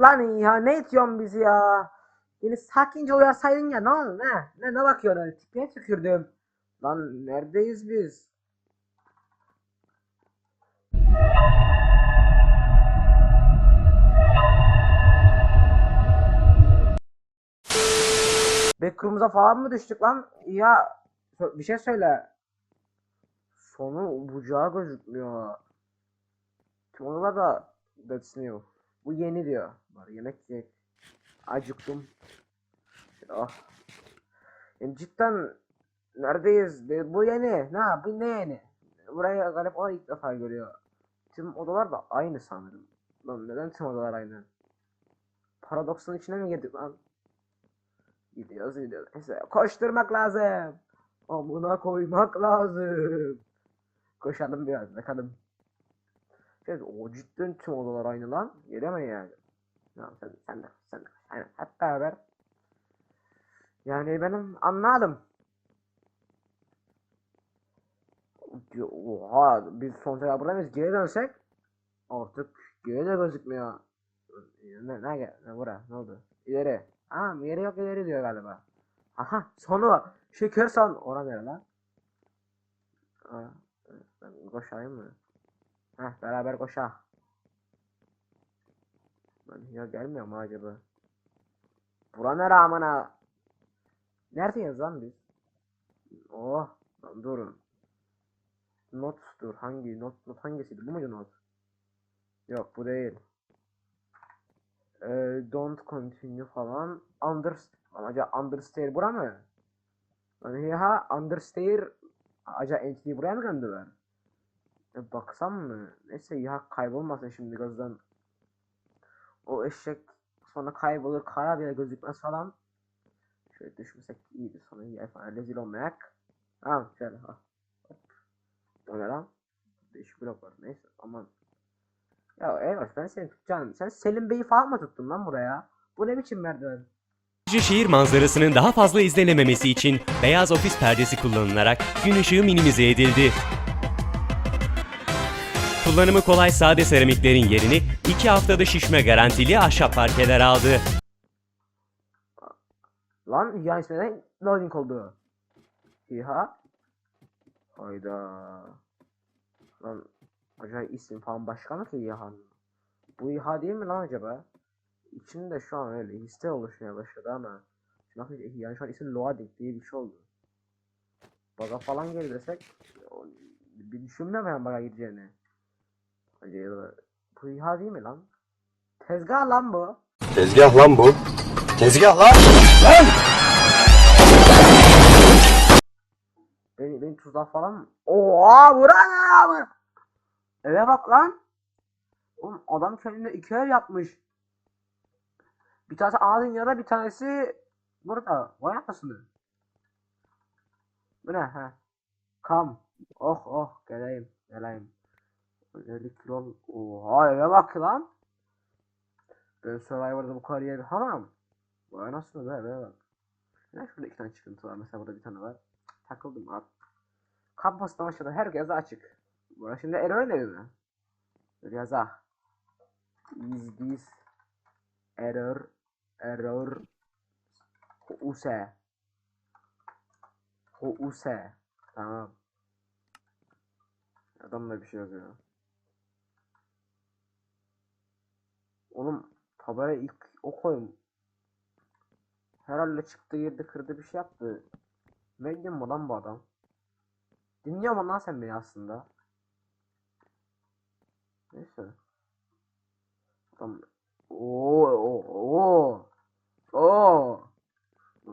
Lan ya ne itiyorsun bizi ya? Yine sakince uyarsaydın ya ne oldu ne? Ne, ne bakıyorsun öyle tipine tükürdüm. Lan neredeyiz biz? Backroom'za falan mı düştük lan? Ya bir şey söyle. Sonu bucağı gözükmüyor. Tüm odalar da that's new. Bu yeni diyor. Bari yemek ye. Acıktım. Ah. Yani cidden neredeyiz? De- Bu yeni. Ne? Bu ne yeni? Buraya galip o ilk defa görüyor. Tüm odalar da aynı sanırım. Lan neden tüm odalar aynı? Paradoksun içine mi girdik lan? Gidiyoruz gidiyoruz. Neyse koşturmak lazım. Amına koymak lazım. Koşalım biraz bakalım. Evet o cidden tüm odalar aynı lan. Gelemem yani. Ya sen, sen de sen de. Aynen hep beraber. Yani benim anladım. Oha biz son sefer buradayız geri dönsek artık geri de gözükmüyor. Ne ne ne bura ne oldu? İleri. Aa yeri yok ileri diyor galiba. Aha sonu şeker san ora nere lan? Aa, ben koşayım mı? Heh beraber koşa. Ben ya gelmiyor mu acaba? Bura nere amına? Neredeyiz lan biz? Oh lan durun. Not dur hangi not not hangisiydi bu muydu not? Yok bu değil. Ee, don't continue falan. Under Amaca understair bura mı? Hani ya understair Aca entity buraya mı gönderdiler? E, baksam mı? Neyse ya kaybolmasın şimdi gözden. O eşek sonra kaybolur kara bile gözükmez falan. Şöyle düşmesek iyiydi sonra ya falan rezil olmayak. Tamam şöyle ha. Hop. O ne? Değişik blok var neyse aman. Ya Eyvah ben seni tutacağım. Sen Selim Bey'i falan mı tuttun lan buraya? Bu ne biçim merdiven? Şehir manzarasının daha fazla izlenememesi için beyaz ofis perdesi kullanılarak gün ışığı minimize edildi. Kullanımı kolay sade seramiklerin yerini 2 haftada şişme garantili ahşap parkeler aldı. Lan ya ismine loading oldu. İha. Hayda. Lan acayip isim falan başka mı ki İHA'nın? Bu İHA değil mi lan acaba? İçinde şu an öyle hisse oluşmaya başladı ama Şimdi bakınca yani şu an ismi loading diye bir şey oldu. Baga falan geri desek bir düşünmüyorum ben baga gireceğini. Bu İHA değil mi lan? Tezgah lan bu. Tezgah lan bu. Tezgah lan. Beni, beni tuzak falan mı? Oha buran ya bu. Eve bak lan. Oğlum adam kendine iki ev yapmış. Bir tanesi ana dünyada bir tanesi burada. Vay anasını. Bu ne ha? Kam. Oh oh geleyim geleyim. Özellikle ol. Oha eve bak lan. Ben Survivor'da bu kadar yer hamam. Vay anasını be eve bak. Ya şurada iki tane çıkıntı var. Mesela burada bir tane var. Takıldım abi. Kampüsten aşağıda herkese açık. Burası şimdi error ne mi? Yaza. Is this error error use use tamam. Adam da bir şey yazıyor. Oğlum tabela ilk o koyun. Herhalde çıktı yerde kırdı bir şey yaptı. Medium mu lan bu adam? Dinliyor mu lan sen beni aslında? Neyse. Tamam. Oo oo oo. Oo.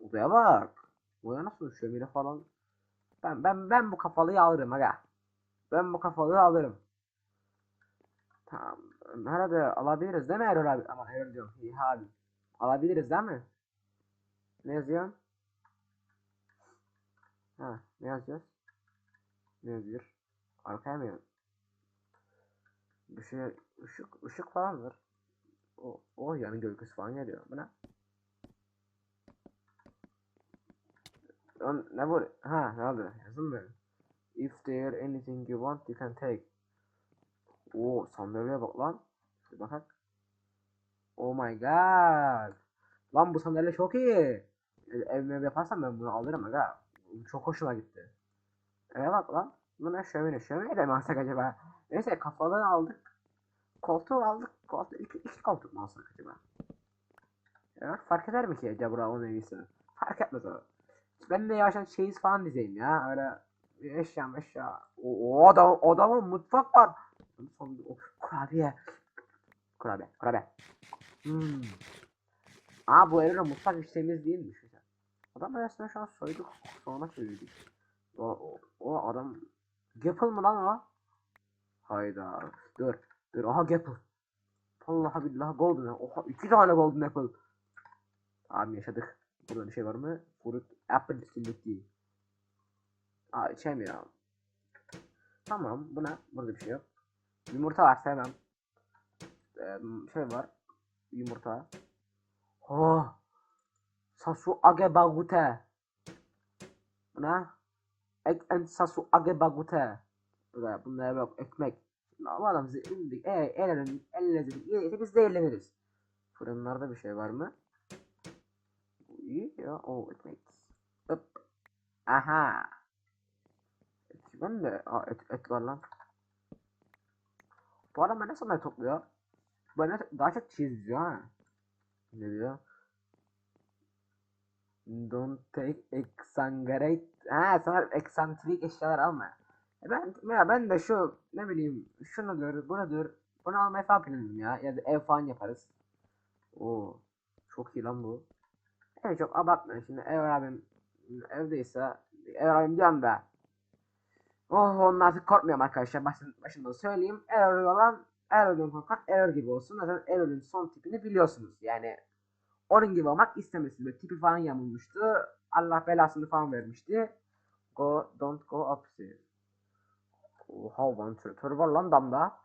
Odaya bak. Odaya nasıl şömine falan. Ben ben ben bu kafalıyı alırım aga. Ben bu kafalıyı alırım. Tamam. Herhalde alabiliriz değil mi Erol abi? Aman Erol diyorum. İyi abi. Alabiliriz değil mi? Ne yazıyorsun? Ha, ne yazıyoruz? Ne yazıyor? Arkaya mı yaz? Bir şey, ışık, ışık falan var. O, o yani gölgesi falan geliyor. Bu ne? Lan ne bu? Ha, ne oldu? Yazın mı? If there anything you want, you can take. Oo, sandalyeye bak lan. Bir bakak. Oh my god. Lan bu sandalye çok iyi. Evime ev yaparsam ben bunu alırım aga. Çok hoşuma gitti. Evet bak lan. Bu ne şömine şömine mi alsak acaba? Neyse kafaları aldık. Koltuğu aldık. Koltuğu iki, iki koltuk mu alsak acaba? Evet fark eder mi ki acaba o neyse? Fark etmez o. Ben de yavaştan çeyiz falan dizeyim ya. Öyle eşya eşya. O, o adam, adamın mutfak var. Son, o, kurabiye. Kurabiye. Kurabiye. Hmm. Aa bu evde mutfak işlerimiz değilmiş. güzel. Adam arasında şu an soyduk. Sonra çevirdik. O, o, o adam. Gapple mı lan o? Hayda. Dur. Dur. Aha Gapple. Vallahi billahi golden. Oha iki tane golden apple. Abi yaşadık. Burada bir şey var mı? Fruit apple siliki. Aa içemiyor. Tamam buna burada bir şey yok. Yumurta var sevmem. Ee, şey var. Yumurta. Oh. Sasu age bagute. Buna. Ek en sasu age bagute. Burada bunlara yok ekmek. Ama adam zengin. E, el elin, el lezzeti yiyse biz de eğleniriz. Fırınlarda bir şey var mı? Bu iyi ya. O ekmek. Hop. Aha. Ben de Aa, et, et var lan. Bu adam ne sonra topluyor? Bana daha çok diyor ha. Ne diyor? Don't take exaggerate. Ha sana eksantrik eşyalar alma. E ben ya ben de şu ne bileyim şunudur bunudur bunu almayı falan planlıyorum ya ya da ev falan yaparız. Oo çok iyi lan bu. Evet çok abartmayın şimdi ev abim evdeyse ev abim diyorum da. Oh onun artık korkmuyorum arkadaşlar başın, başından söyleyeyim. Error olan Error'dan korkan Error gibi olsun. Zaten Error'ın son tipini biliyorsunuz. Yani onun gibi olmak istemesin. Böyle tipi falan yamulmuştu. Allah belasını falan vermişti. Go, don't go upstairs. Oha vantilatör var lan damda.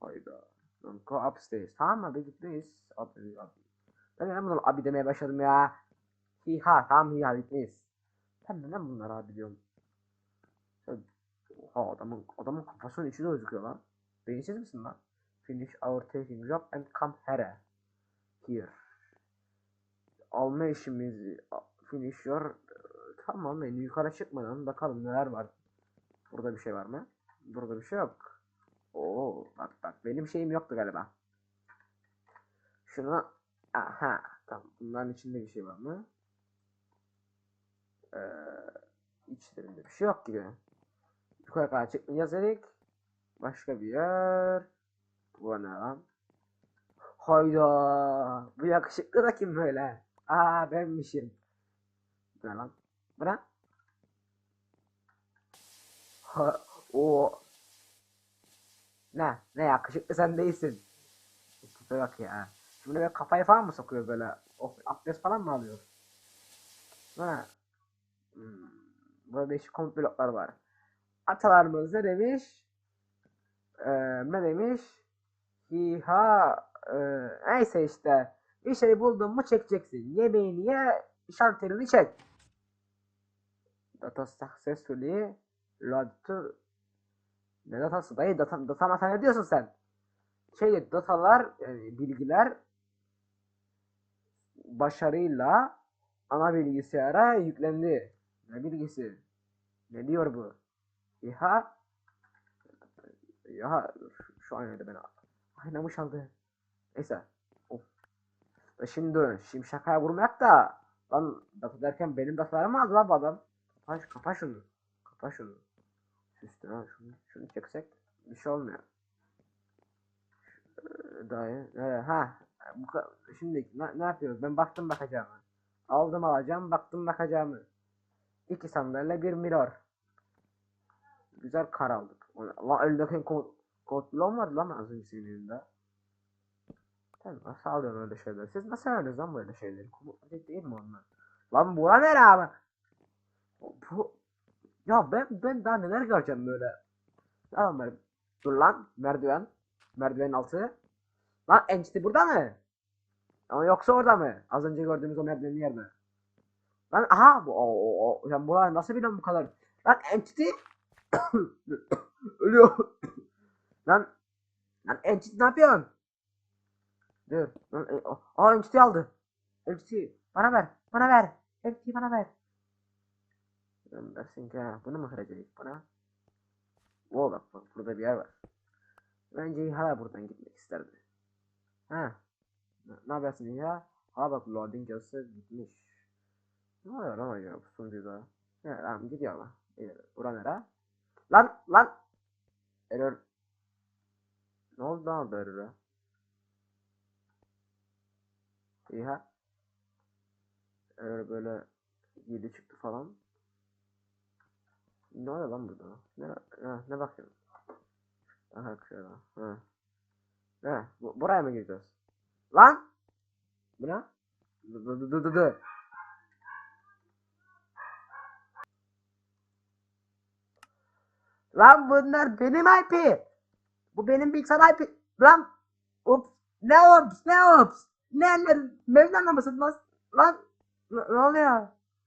Hayda. Don't go upstairs. Tamam abi gitmeyiz. Abi abi. Ben neden bunları abi demeye başladım ya. Hi ha tamam hi ha gitmeyiz. Ben neden bunları abi diyorum. Oha adamın, adamın kafasının içi de gözüküyor lan. Beyinsiz misin lan? Finish our taking job and come here. Here. Alma işimizi finish your tamam yani yukarı çıkmadan bakalım neler var. Burada bir şey var mı? Burada bir şey yok. Oo bak bak benim şeyim yoktu galiba. Şuna aha tamam bunların içinde bir şey var mı? Ee, içlerinde bir şey yok gibi. Yukarı kadar çıkmayacağız dedik. Başka bir yer. Bu ne lan? Hayda. Bu yakışıklı da kim böyle? Aa benmişim. Bu ne lan? Bu ne? Ha, o. Ne? Ne yakışıklı sen değilsin. Tipe bak ya. Şimdi böyle kafayı falan mı sokuyor böyle? Of, abdest falan mı alıyor? Ha. Hmm. Burada değişik komplotlar var. Atalarımız ne demiş? Ee, ne demiş? Hiha e, neyse işte bir şey buldun mu çekeceksin. Yemeğini ye, şalterini çek. Data successfully load to ne datası dayı data, data masa ne diyorsun sen? Şey datalar yani bilgiler başarıyla ana bilgisayara yüklendi. Ne bilgisi? Ne diyor bu? İHA ya şu aynada ben aynamı çaldı. Neyse. Of. E Şimdi şimdi şakaya vurmayak da lan data derken benim datalarımı aldı lan adam. Kapa, kapa şunu. Kapa şunu. Üstüne şunu, şunu çeksek bir şey olmuyor. Ee, Dayı. Ee, ha. Bu, şimdi ne, ne yapıyoruz? Ben baktım bakacağımı. Aldım alacağım, baktım bakacağımı. İki sandalye, bir mirror. Güzel kar aldık. Lan eldeki kod, kodlu olmadı lan az önce elinde. Sen nasıl alıyorsun öyle şeyler? Siz nasıl alıyorsunuz lan böyle şeyleri? Komutlu değil mi onlar? Lan buna ne abi? Bu... Ya ben ben daha neler göreceğim böyle. Tamam ben. Dur lan merdiven. Merdivenin altı. Lan enişte burada mı? Ama yoksa orada mı? Az önce gördüğümüz o merdivenin yerde. Lan aha bu o o o. Sen buraları nasıl biliyorsun bu kadar? Lan entity Ölüyor. lan lan entity ne yapıyorsun? Dur. Lan, e, o- Aa entity aldı. Entity. Bana ver. Bana ver. Entity bana ver. Lan dersin ki bunu mu kıracağız bana? Oo bak bak burada bir yer var. Bence hala buradan gitmek isterdi. Ha. Ne, yapıyorsun ya? Ha bak loading yazısı gitmiş. Ne oluyor lan acaba bu sunucuda? Ya lan gidiyor ama. İyi, Bura nere? Lan lan. Error. Ne oldu lan orada error'a? İyi ha. Error böyle 7 çıktı falan. Ne oluyor lan burada? Ne, ha, ne bakıyorsun? Aha şöyle. Ha. Ne? Bu, buraya mı gireceğiz? Lan! Bu ne? Dı dı dı dı dı dı. Lan bunlar benim IP. Bu benim bilgisayar IP. Lan! Ups! Ne ups? Ne ups? Ne ne? Mevlana mısın lan? Lan! Ne, oluyor?